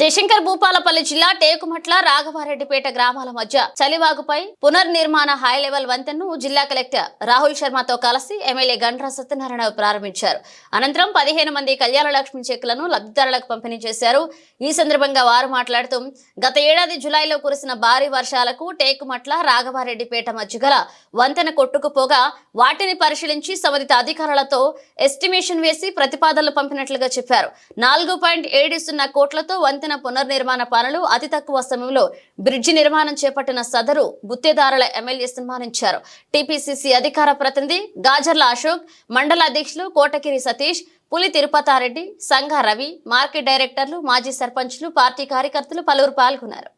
జయశంకర్ భూపాలపల్లి జిల్లా టేకుమట్ల రాఘవారెడ్డిపేట గ్రామాల మధ్య చలివాగుపై పునర్నిర్మాణ హై లెవెల్ వంతెన్ను జిల్లా కలెక్టర్ రాహుల్ శర్మతో కలిసి ఎమ్మెల్యే గండ్రా సత్యనారాయణ ప్రారంభించారు. అనంతరం పదిహేను మంది కళ్యాణ లక్ష్మి చెక్కులను లబ్ధిదారులకు పంపిణీ చేశారు. ఈ సందర్భంగా వారు మాట్లాడుతూ గత ఏడాది జులైలో కురిసిన భారీ వర్షాలకు టేకుమట్ల రాఘవారెడ్డిపేట మధ్య గల వంతెన కొట్టుకుపోగా వాటిని పరిశీలించి సంబంధిత అధికారులతో ఎస్టిమేషన్ వేసి ప్రతిపాదనలు పంపినట్లుగా చెప్పారు. నాలుగు పాయింట్ ఏడు సున్నా కోట్లతో వంతెన పునర్నిర్మాణ పనులు అతి తక్కువ సమయంలో బ్రిడ్జి నిర్మాణం చేపట్టిన సదరు గుత్తేదారుల ఎమ్మెల్యే సన్మానించారు. టీపీసీసీ అధికార ప్రతినిధి గాజర్ల అశోక్ మండల అధ్యక్షులు కోటగిరి సతీష్ పులి తిరుపతారెడ్డి సంఘ రవి మార్కెట్ డైరెక్టర్లు మాజీ సర్పంచ్లు పార్టీ కార్యకర్తలు పలువురు పాల్గొన్నారు.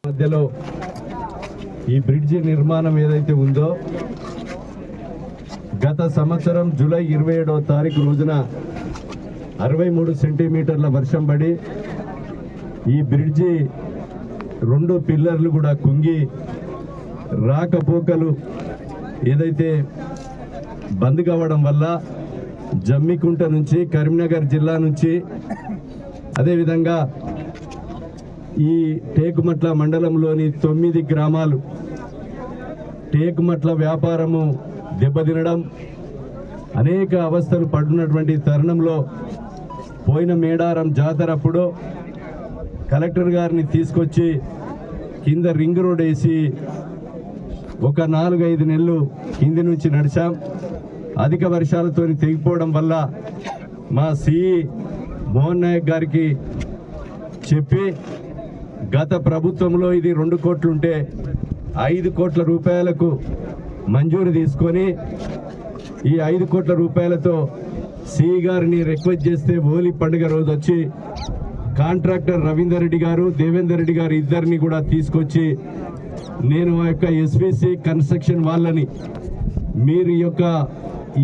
ఈ బ్రిడ్జి నిర్మాణం ఏదైతే ఉందో గత సంవత్సరం జూలై ఇరవై ఏడవ తారీఖు రోజున అరవై మూడు సెంటీమీటర్ల వర్షం పడి ఈ బ్రిడ్జి రెండు పిల్లర్లు కూడా కుంగి రాకపోకలు ఏదైతే బంద్ కావడం వల్ల జమ్మికుంట నుంచి కరీంనగర్ జిల్లా నుంచి అదేవిధంగా ఈ టేకుమట్ల మండలంలోని తొమ్మిది గ్రామాలు టేకుమట్ల వ్యాపారము దెబ్బతినడం అనేక అవస్థలు పడుతున్నటువంటి తరుణంలో పోయిన మేడారం జాతరప్పుడు కలెక్టర్ గారిని తీసుకొచ్చి కింద రింగ్ రోడ్ వేసి ఒక నాలుగైదు నెలలు కింది నుంచి నడిచాం. అధిక వర్షాలతో తెగిపోవడం వల్ల మా సిఈ మోహన్ నాయక్ గారికి చెప్పి గత ప్రభుత్వంలో ఇది రెండు కోట్లుంటే ఐదు కోట్ల రూపాయలకు మంజూరు తీసుకొని ఈ ఐదు కోట్ల రూపాయలతో సిఈ గారిని రిక్వెస్ట్ చేస్తే హోలీ పండుగ రోజు వచ్చి కాంట్రాక్టర్ రవీందర్ రెడ్డి గారు దేవేందర్ రెడ్డి గారు ఇద్దరిని కూడా తీసుకొచ్చి నేను ఆ యొక్క ఎస్విసి కన్స్ట్రక్షన్ వాళ్ళని మీరు ఈ యొక్క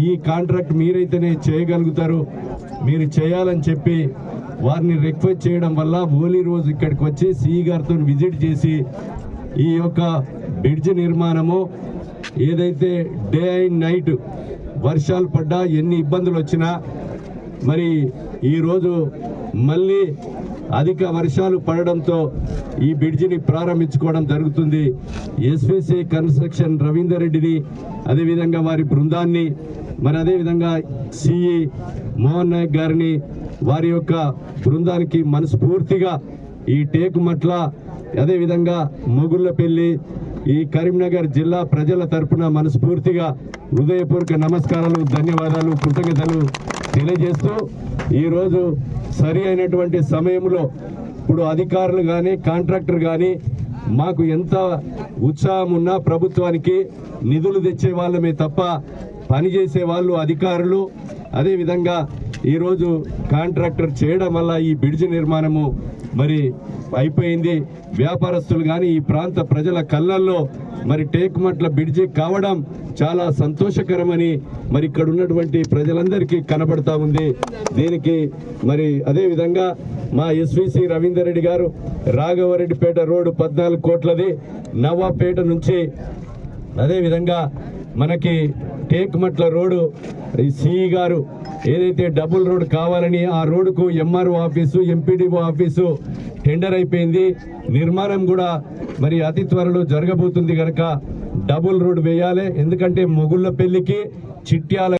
ఈ కాంట్రాక్ట్ మీరైతేనే చేయగలుగుతారు మీరు చేయాలని చెప్పి వారిని రిక్వెస్ట్ చేయడం వల్ల హోలీ రోజు ఇక్కడికి వచ్చి సిఈ గారితో విజిట్ చేసి ఈ యొక్క బ్రిడ్జ్ నిర్మాణము ఏదైతే డే అండ్ నైట్ వర్షాలు పడ్డా ఎన్ని ఇబ్బందులు వచ్చినా మరి ఈరోజు మళ్ళీ అధిక వర్షాలు పడడంతో ఈ బ్రిడ్జిని ప్రారంభించుకోవడం జరుగుతుంది. ఎస్విసి కన్స్ట్రక్షన్ రవీందర్ రెడ్డిని అదేవిధంగా వారి బృందాన్ని మరి అదేవిధంగా సిఈ మోహన్ నాయక్ గారిని వారి యొక్క బృందానికి మనస్ఫూర్తిగా ఈ టేకుమట్ల అదేవిధంగా మొగుళ్ళపల్లి ఈ కరీంనగర్ జిల్లా ప్రజల తరపున మనస్ఫూర్తిగా హృదయపూర్వక నమస్కారాలు ధన్యవాదాలు కృతజ్ఞతలు తెలియజేస్తూ ఈరోజు సరి అయినటువంటి సమయంలో ఇప్పుడు అధికారులు కానీ కాంట్రాక్టర్ కానీ మాకు ఎంత ఉత్సాహం ఉన్నా ప్రభుత్వానికి నిధులు తెచ్చే వాళ్ళమే తప్ప పనిచేసే వాళ్ళు అధికారులు. అదేవిధంగా ఈరోజు కాంట్రాక్టర్ చేయడం వల్ల ఈ బ్రిడ్జ్ నిర్మాణము మరి అయిపోయింది. వ్యాపారస్తులు కానీ ఈ ప్రాంత ప్రజల కళ్ళల్లో మరి టేకుమట్ల బ్రిడ్జి కావడం చాలా సంతోషకరమని మరి ఇక్కడ ఉన్నటువంటి ప్రజలందరికీ కనబడతా ఉంది. దీనికి మరి అదేవిధంగా మా ఎస్విసి రవీందర్ రెడ్డి గారు రాఘవరెడ్డిపేట రోడ్డు పద్నాలుగు కోట్లది నవాపేట నుంచి అదేవిధంగా మనకి టేక్మట్ల రోడ్డు ఈ సిఈ గారు ఏదైతే డబుల్ రోడ్ కావాలని ఆ రోడ్డుకు MRO office MPDO office tender అయిపోయింది. నిర్మాణం కూడా మరి అతి త్వరలో జరగబోతుంది కనుక డబుల్ రోడ్ వేయాలి. ఎందుకంటే మొగుళ్ళ పెళ్ళికి చిట్యాల